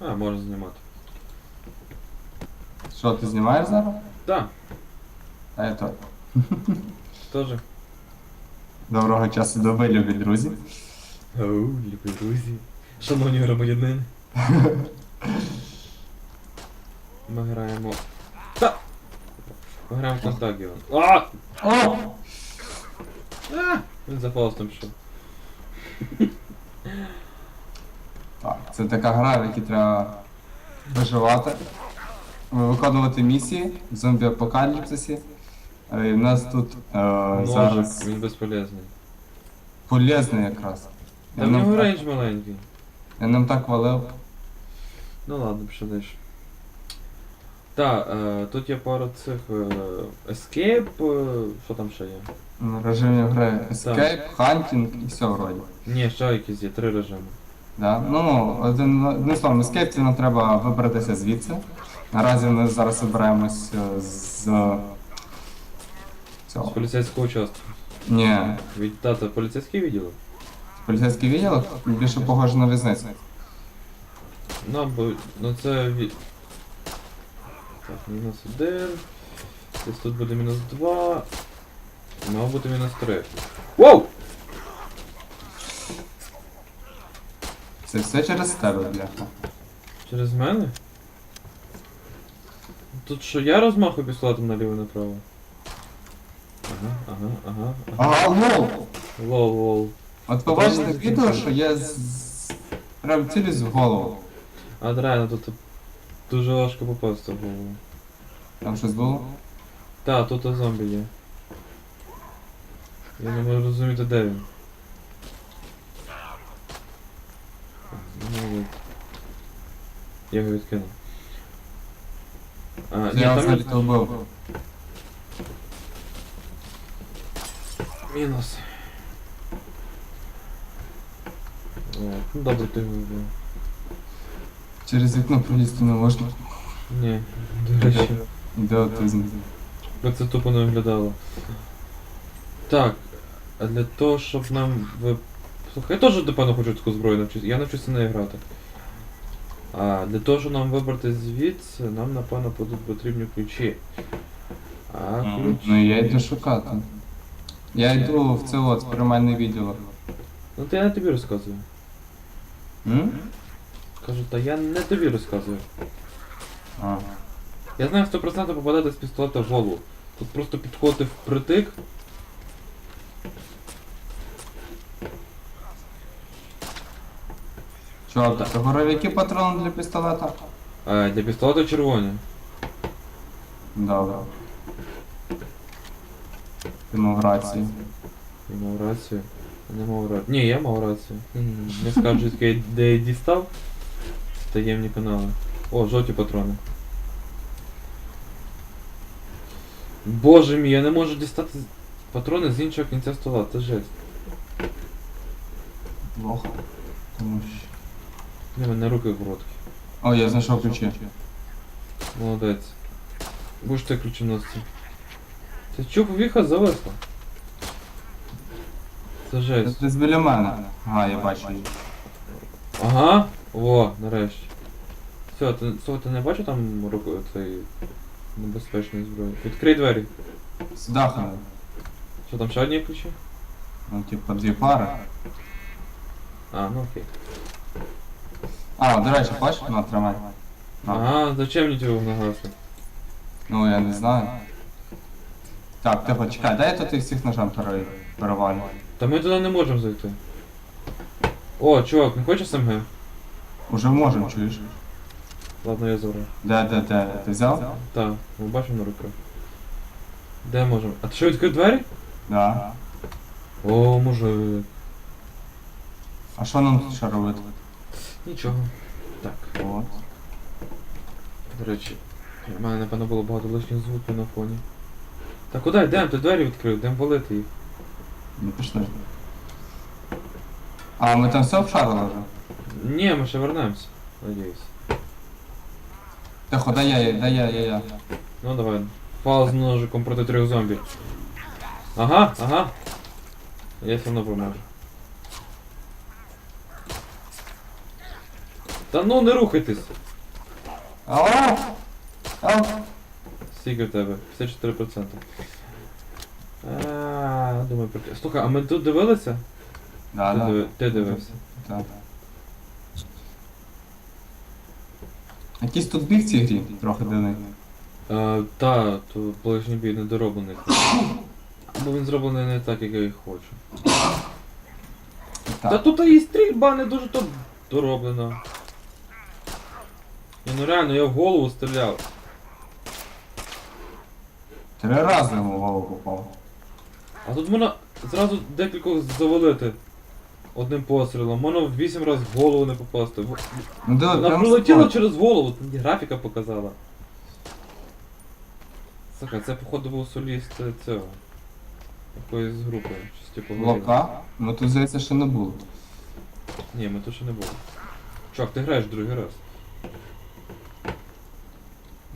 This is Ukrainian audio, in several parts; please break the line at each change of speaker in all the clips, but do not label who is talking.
А, можна знімати.
Що, ти знімаєш зараз?
Так,
А я то.
теж.
Доброго часу доби, любі друзі.
Оу, любі друзі. Шановні громадянини. Ми граємо. Та! Ми граємо в контакті. А!
О!
А! Він за фаустом пішов.
Так, це така гра, в якій треба виживати, виконувати місії в зомбі-апокаліпсисі. Е, І в нас тут е, зараз
він безполезний.
полезний якраз.
Та
Я
в
нам,
нього
так,
рейндж маленький.
я нам так валив.
Ну ладно, пішли. Так, е, тут є пара цих е, Escape, е, що там ще є?
В режимі гри Escape, Hunting і все вроді.
Ні, ще якісь є, три режими.
Да? Ну, ну, один, одним словом, нам треба вибратися звідси. Наразі ми зараз вибираємось е, з
З
цього.
поліцейського участку.
Ні,
Від тата поліцейський відділок?
поліцейський відділ більше похоже на в'язницю.
Ну, бо, ну це від... Так, мінус один. Десь тут буде мінус два. Мав бути мінус три. Воу!
Це все через тебе, бляха.
Через мене? Тут що, я розмахую пістолетом наліво направо? Ага, ага, ага. ага.
Ага, лол!
Лол, лол.
От побачите відео, що я з... прям цілюсь в голову.
А реально тут дуже важко попасти в голову.
Там щось було?
Та, тут зомбі є. Я не можу розуміти, де він. Я його відкинув. А, ні,
Я
там
взагалі
є-
то вбив.
мінус. О, ну добре, ти його вбив.
Через вікно пролізти не можна.
Ні, до речі.
Ідіотизм.
Бо це тупо не виглядало. Так, а для того, щоб нам ви. Слухай, я теж напевно хочу таку зброю навчитися. Я навчуся нею грати. А для того, щоб нам вибрати звідси, нам напевно будуть потрібні ключі. А ключ.
Ну я йду шукати. Я йду в це от приймальне.
Ну то я не тобі розказую.
М?
Кажу, та я не тобі розказую.
А.
Я знаю 100% попадати з пістолета в голову. Тут просто підходити впритик.
Це горовики патрони для пістолета?
А для пістолета червоні.
Добре. Ти мав рацію.
Я мав рацію. Я не мав рацію. Ні, я мав рацію. М, Не скажу, звідки я- де я дістав. Таємні канали. О, жовті патрони. Боже мій, я не можу дістати з- патрони з іншого кінця стола, це жесть.
Плохо. Тому що.
В мене руки короткі.
О, я знайшов ключі.
Молодець. Будеш ти ключоносці. Це чого повіха зависла? Це
Це
жесть.
десь біля мене. Ага, я бачу її.
Ага, о, нарешті. Все, ти, все, ти не бачив там руку цієї небезпечної зброї? Відкрий двері.
Сюди ходи.
Що там ще одні ключі?
Ну, типу, дві пари.
А, ну окей.
А, до речі, бачиш? На, тримай.
Ага, зачем мені цього нагасли?
Ну, я не знаю. Так, тихо, чекай, дай я тут їх всіх ножем пере- перевалю.
Та ми туди не можемо зайти. О, чувак, не хочеш СМГ?
Уже можемо, чуєш?
Ладно, я забрав.
Де, де, де? Ти взяв?
Так, ми бачимо на руках. Де можемо? А ти що відкрив двері?
Да.
О, мужик.
А що нам тут ще робити?
Нічого. Так.
От.
До речі, в мене напевно було багато лишніх звуків на фоні. Та куди йдемо? Ти двері відкрив, йдемо валити їх.
Ну пішли. А, ми там все обшарили вже?
Ні, ми ще вернемось. Надіюсь.
Тихо, дай я, дай я, я, я.
Ну давай. Фал з ножиком проти трьох зомбі. Ага, ага. Я все одно поможу. Та ну не рухайтесь!
Алло! Алло!
Скільки в тебе? 54%. А, думаю, про Слухай, а ми тут дивилися?
Да,
ти,
да.
диви- ти дивився.
Так. Якийсь тут біг в цій грі, трохи дивний.
А, та, то ближній бій недороблений. Бо він зроблений не так, як я і хочу. Та тут і стрільба не дуже то дороблена. Ні, ну реально, я в голову стріляв.
Три рази йому в голову попав.
А тут можна зразу декількох завалити. Одним пострілом. Можна в 8 разів в голову не попасти. В-
Ну диви,
Вона
прям
через голову, тут мені графіка показала. Слухай, це походу був соліст е, цього. Якоїсь групи. Щось типу горіло.
Лока? Ну тут здається, ще не було.
Ні, ми тут ще не було. Чувак, ти граєш другий раз.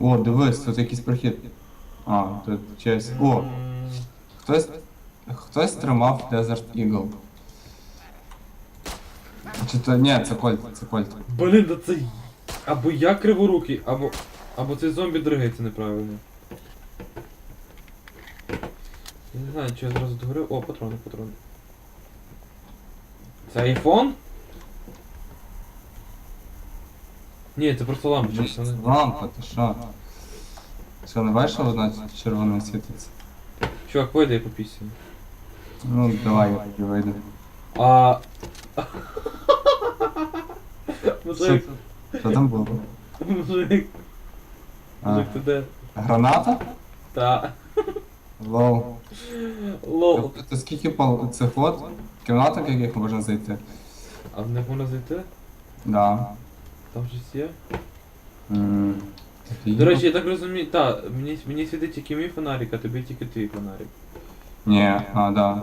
О, дивись, тут якийсь прохід. А, тут чесь. О, хтось. Хтось тримав Desert Eagle. Чи то. Ні, це Кольт, це Кольт.
Блін, да це. Або я криворукий, або. Або цей зомбі дригається неправильно. Я не знаю, чи я зразу договорив. О, патрони, патрони. Це айфон? Ні, це просто лампочка. Це не...
Лампа, ти що? Що, не бачиш, що вона червоною світиться?
Чувак, вийди я по.
Ну, давай, я тоді вийду.
А. Мужик,
що там було?
мужик,
А,
мужик, ти де?
граната?
Та.
Лоу.
Лол.
Тобто скільки пол цих от кімнаток, яких можна зайти?
А в них можна зайти?
Да.
Там щось є?
М, такий.
До речі, я так розумію, та, мені, мені світить тільки мій фонарик, а тобі тільки твій фонарик.
Ні, а, да.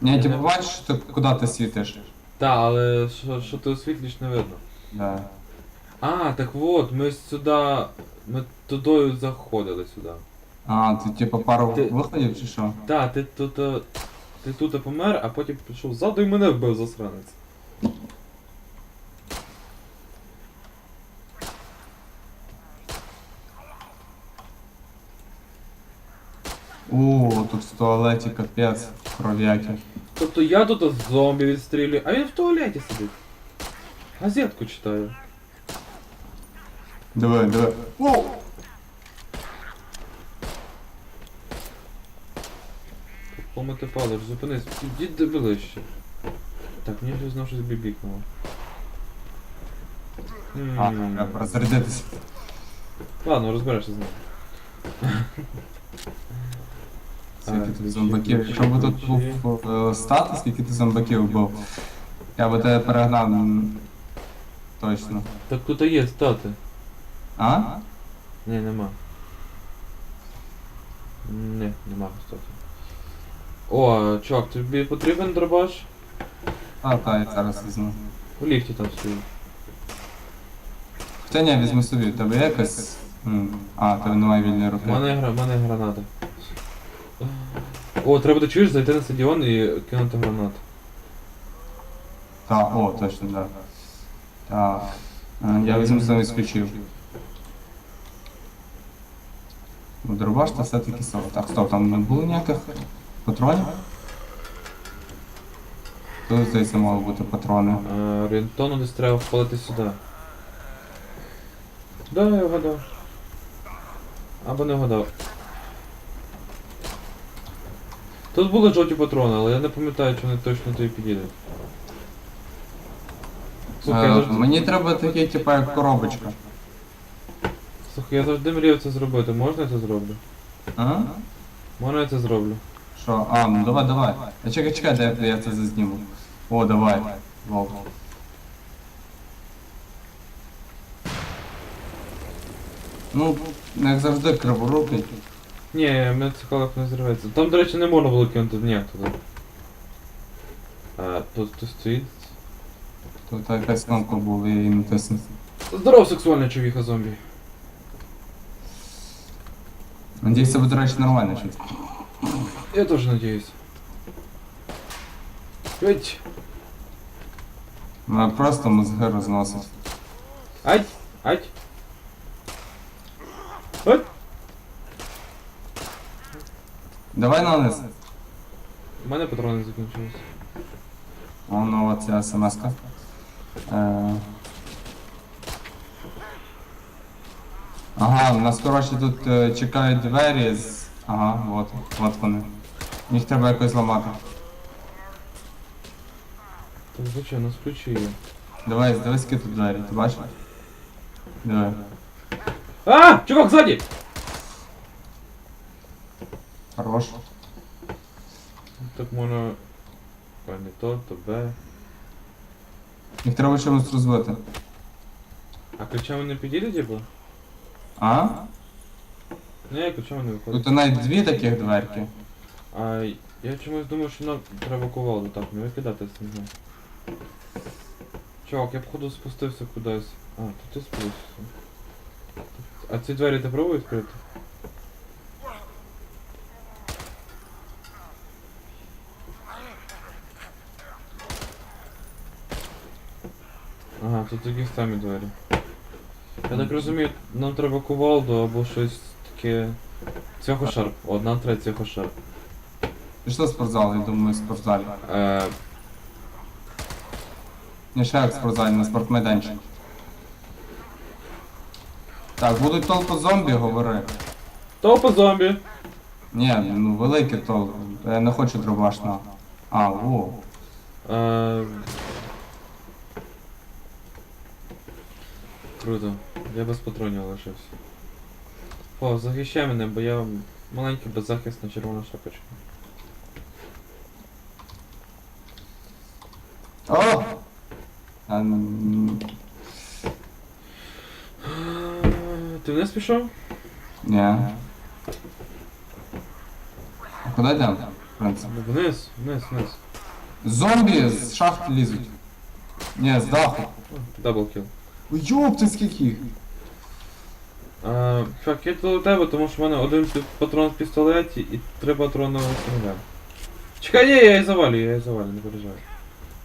Ні,
не-
бачиш, що ти, куди ти світиш?
Та, але що, що ти освітлюєш не видно.
Да.
А, так от, ми сюди. Ми тудою заходили сюди.
А, ти типу пару
Ти-
виходів чи що?
Та, ти тут. е, Ти тут помер, а потім прийшов ззаду і мене вбив засранець.
О, тут в туалеті капець, кров'яки.
Тобто я тут зомбі відстрілюю, а він в туалеті сидить. Газетку читаю.
Диви, диви. О!
Помити палич, зупинись, ідіть до ближче. Так, мені вже знову щось бібікнуло.
А,
М.
треба розрядитися.
Ладно, розберешся з ним.
Скільки тут зомбаків. Якщо б тут був е, статус, скільки ти зомбаків був, я би тебе перегнав. м, Точно.
Так тут і є стати.
А?
Ні, нема. Ні, нема стати. О, чувак, тобі потрібен дробаш?
А, та, я зараз візьму.
У ліфті там стоїть.
Хоча ні, візьму собі, тебе є м, А, в тебе немає вільної
У
руки.
мене, гра- в мене граната. О, треба буде чуєш зайти на стадіон і кинути гранату.
Та, о, точно, так. Так. Е, Я візьму замість ключів. Ну, дробаш та все-таки соло. Так, стоп, там не було ніяких патронів? Тут, здається, мали бути патрони.
А, Рентону десь треба впалити сюди. Да, я вгадав. Або не вгадав. Тут були жовті патрони, але я не пам'ятаю, чи вони точно тобі підійдуть. Слухай, я
Е,
завжди,
Мені треба таке, типа, як коробочка.
слухай, я завжди мріяв це зробити. Можна я це зроблю?
А?
Можна я це зроблю?
Що? А, ну давай, давай. А чекай, чекай, де я це зазніму. О, давай. Вов. Ну, як завжди, криворукий.
Ні, мене цікавих не зірветься. Там, до речі, не можна було кинути ніяк туди. А, тут хтось стоїть.
Тут якась кнопка була, я її натиснув.
Здоров, сексуальна човіха зомбі.
Надіюсь, це буде, до речі, нормально щось.
Я тоже надеюсь. Ведь
Вона просто мозги розносить.
Ать! Ать!
Давай на низ.
У мене патрони закінчились.
О, ну ця смс-ка. Е... Ага, у нас, коротше, тут е, чекають двері з. Ага, от, от вони. Їх треба якось зламати.
Так, звичайно, ключі є.
Давай, дивись, які тут двері, ти бачиш? Диви.
А! Чувак, ззаді!
Хорош.
Так можна... А, не то, то Б.
Їх треба чимось розбити.
А ключами не підійде, типу?
А?
Ні, ключами не виходить.
Тут навіть дві таких дверки.
А я чомусь думаю, що нам треба кувалду так, не викидати з нього. Чувак, я походу спустився кудись. А, то ти спустився. А ці двері ти пробуй відкрити? Тут такі самі двері. Я так розумію, нам треба кувалду або щось таке. Цвяхошарп. Одна треть цвяхошарп.
Пішли в спортзал, я думаю, в спортзалі.
Е,
Не ще як в спортзалі, на спортмайданчик. Так, будуть толпи зомбі, говори.
Толпа зомбі.
Ні, ну великі толпи. Я не хочу дробаш. А, о.
Е... Круто. Я без патронів лишився. О, захищай мене, бо я маленький беззахисна червона шапочка.
О! А, м,
Е, Ти вниз пішов?
Ні. А куди йдемо? В принципі.
Ну, Вниз, вниз, вниз.
Зомбі з шахти лізуть. Ні, з даху.
Даблкіл.
Ой, Йоп, ти скільки їх?
Е, Чувак, я тут до тебе, тому що в мене один патрон в пістолеті і три патрони в СМГ. Чекай, ні, я її завалю, я її завалю, не переживай.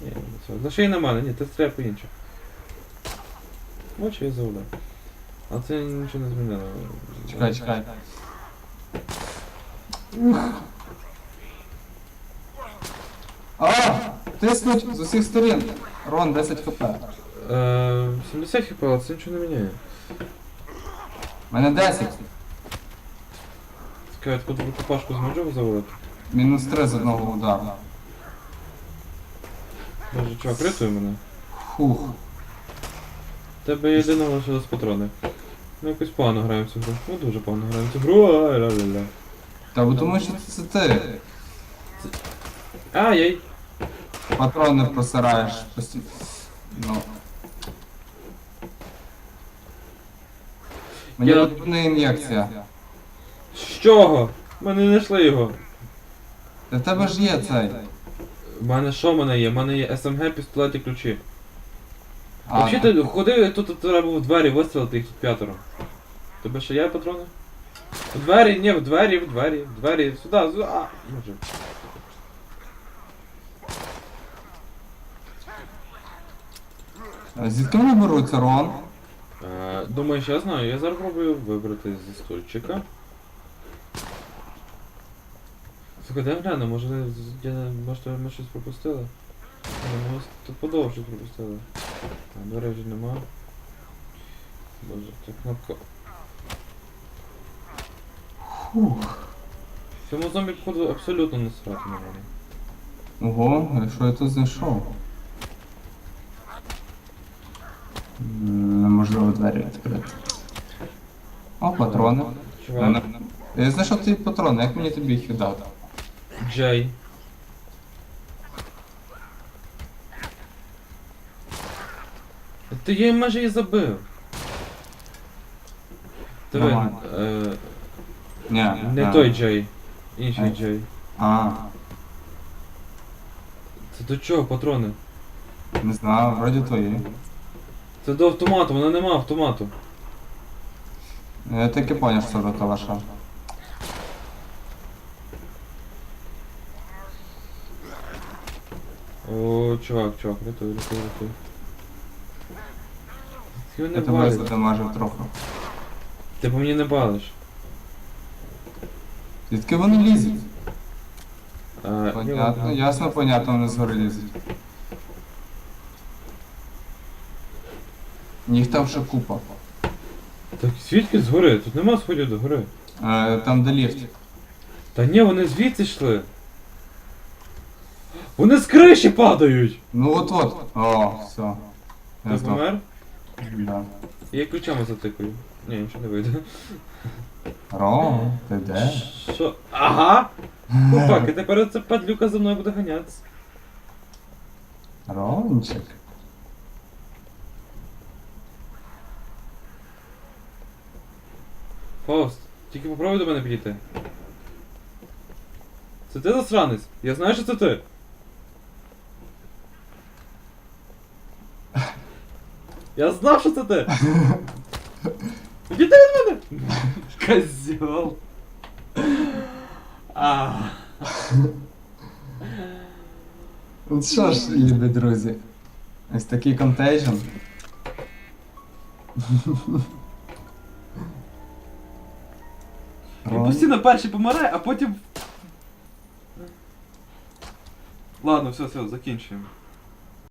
Ні, не це. Заший на мене, ні, ти стріляй по інших. Очі я завалю. А це нічого не змінило.
Чекай, чекай. А! Тиснуть з усіх сторін. Рон, 10 хп.
Е, 70 хп, але це нічого не міняє.
У мене 10.
Скажу, таку рукопашку зможу завалити?
Мінус 3 з одного удару.
Боже, чувак, рятуй мене.
Фух.
В Тебе єдиного лишилось патрони. Ми якось погано граємо цю гру. Ну дуже погано граємо цю гру, ай ля-ля-ля.
Та бо тому що це ти.
Ай-яй.
Патрони просираєш постійно. Ну. Мені
Я-
потрібна ін'єкція.
З чого? Ми не знайшли його.
Та в тебе ж є цей.
У мене що в мене є? У мене є СМГ, пістолет і ключі.
А,
Взагалі ти ходи, тут тут треба було в двері вистрілити, їх тут п'ятеро. Тебе ще є патрони? В двері, ні, в двері, в двері, в двері, сюди, сюди. А, може.
Звідки вони беруться, Рон?
Е, думаєш, я знаю, я зараз пробую вибрати зі стульчика. Слухай, дай гляну, може, я, може ми щось пропустили? Ми тут щось пропустили. А, до речі, нема. Боже, ця кнопка.
Фух.
Цьому зомбі, походу, абсолютно не срати на мене.
Ого, а що я тут знайшов? М, Неможливо двері відкрити. О, патрони.
Чувак,
Я знайшов ті патрони, як мені тобі їх віддати?
Джей. Ти я майже її забив. Диви,
Нормально.
е,
Ні,
не
а.
той Джей. Інший
А.
Джей.
А,
Це до чого патрони?
не знаю, вроді твої.
Це до автомату, вона нема автомату.
Я так і поняв, що це калаша.
О, чувак, чувак, рятуй, рятуй, рятуй. Ти мене
Я тебе
балиш.
задамажив трохи.
Ти по мені не балиш.
Звідки вони лізуть?
А,
Понятно, ясно, понятно, вони згори лізуть. Їх там ще купа.
Так звідки згори? Тут нема сходів до гори.
Е, там де ліфт.
Та ні, вони звідси йшли. Вони з криші падають!
Ну от от. О, все.
Ти
Я здох.
помер?
Да.
Я ключами затикаю. Ні, нічого не вийде.
Ро, ти де?
Що? Ага! Купак, і тепер ця падлюка за мною буде ганятися.
Рончик.
Фауст, тільки попробуй до мене підійти. Це ти засранець? Я знаю, що це ти. Я знав, що це ти. Підійди від мене! Козьол.
Ну що ж, любі друзі, ось такий контейджн.
Він перший помирає, а потім. Ладно, все, все, закінчуємо.